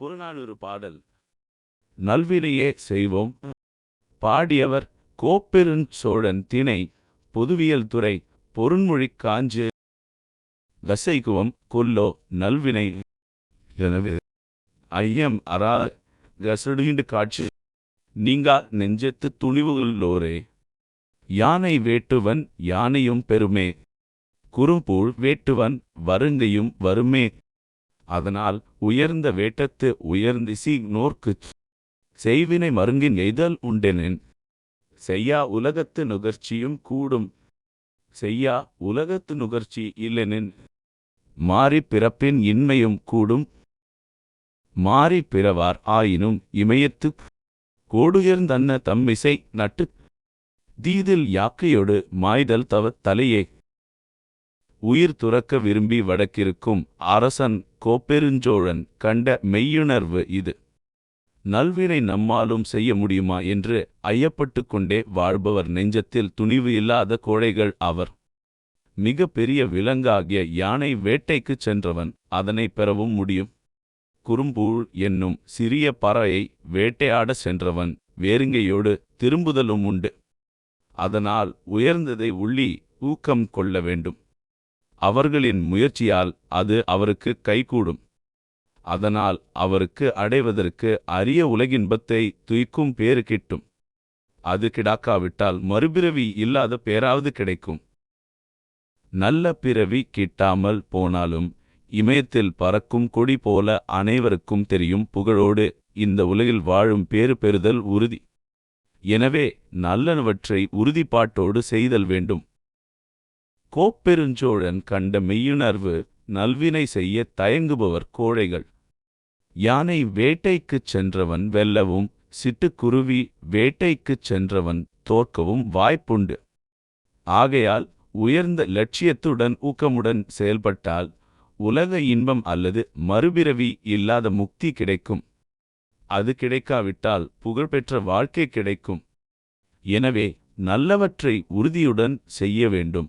புறநானூறு பாடல். நல்வினையே செய்வோம். பாடியவர் கோப்பெருஞ் சோழன் திணை பொதுவியல் துறை பொருண்மொழி காஞ்சு. கசைக்குவம் கொல்லோ நல்வினை. எனவே ஐயம் அரா கசடுகின்ற காட்சி. நீங்கா நெஞ்சத்து துணிவுள்ளோரே யானை வேட்டுவன் யானையும் பெருமே. குறும்பூழ் வேட்டுவன் வருங்கையும் வருமே. அதனால் உயர்ந்த வேட்டத்து உயர்ந்திசி நோர்க்குச் செய்வினை மருங்கின் எய்தல் உண்டெனின். செய்யா உலகத்து நுகர்ச்சியும் கூடும். செய்யா உலகத்து நுகர்ச்சி இல்லெனின். மாறி பிறப்பின் இன்மையும் கூடும். மாறி பிறவார் ஆயினும் இமயத்து கோடுயர்ந்தன்ன தம்மிசை நட்டு தீதில் யாக்கையொடு மாய்தல் தவ தலையே. உயிர் துறக்க விரும்பி வடக்கிருக்கும் அரசன் கோப்பெருஞ்சோழன் கண்ட மெய்யுணர்வு இது. நல்வினை நம்மாலும் செய்ய முடியுமா என்று ஐயப்பட்டு கொண்டே வாழ்பவர் நெஞ்சத்தில் துணிவு இல்லாத கோழைகள் அவர். மிக பெரிய விலங்காகிய யானை வேட்டைக்குச் சென்றவன் அதனை பெறவும் முடியும். குறும்பூழ் என்னும் சிறிய பறவையை வேட்டையாட சென்றவன் வேருங்கையோடு திரும்புதலும் உண்டு. அதனால் உயர்ந்ததை உள்ளி ஊக்கம் கொள்ள வேண்டும். அவர்களின் முயற்சியால் அது அவருக்கு கைகூடும். அதனால் அவருக்கு அடைவதற்கு அரிய உலகின்பத்தை துய்க்கும் பேறு கிட்டும். அது கிடாக்காவிட்டால் மறுபிறவி இல்லாத பேராவது கிடைக்கும். நல்ல பிறவி கிட்டாமல் போனாலும் இமயத்தில் பறக்கும் கொடி போல அனைவருக்கும் தெரியும் புகழோடு இந்த உலகில் வாழும் பேறு பெறுதல் உறுதி. எனவே நல்லனவற்றை உறுதிப்பாட்டோடு செய்தல் வேண்டும். கோப்பெருஞ்சோழன் கண்ட மெய்யுணர்வு நல்வினை செய்ய தயங்குபவர் கோழைகள். யானை வேட்டைக்குச் சென்றவன் வெல்லவும் சிட்டுக்குருவி வேட்டைக்குச் சென்றவன் தோற்கவும் வாய்ப்புண்டு. ஆகையால் உயர்ந்த லட்சியத்துடன் ஊக்கமுடன் செயல்பட்டால் உலக இன்பம் அல்லது மறுபிறவி இல்லாத முக்தி கிடைக்கும். அது கிடைக்காவிட்டால் புகழ்பெற்ற வாழ்க்கை கிடைக்கும். எனவே நல்லவற்றை உறுதியுடன் செய்ய வேண்டும்.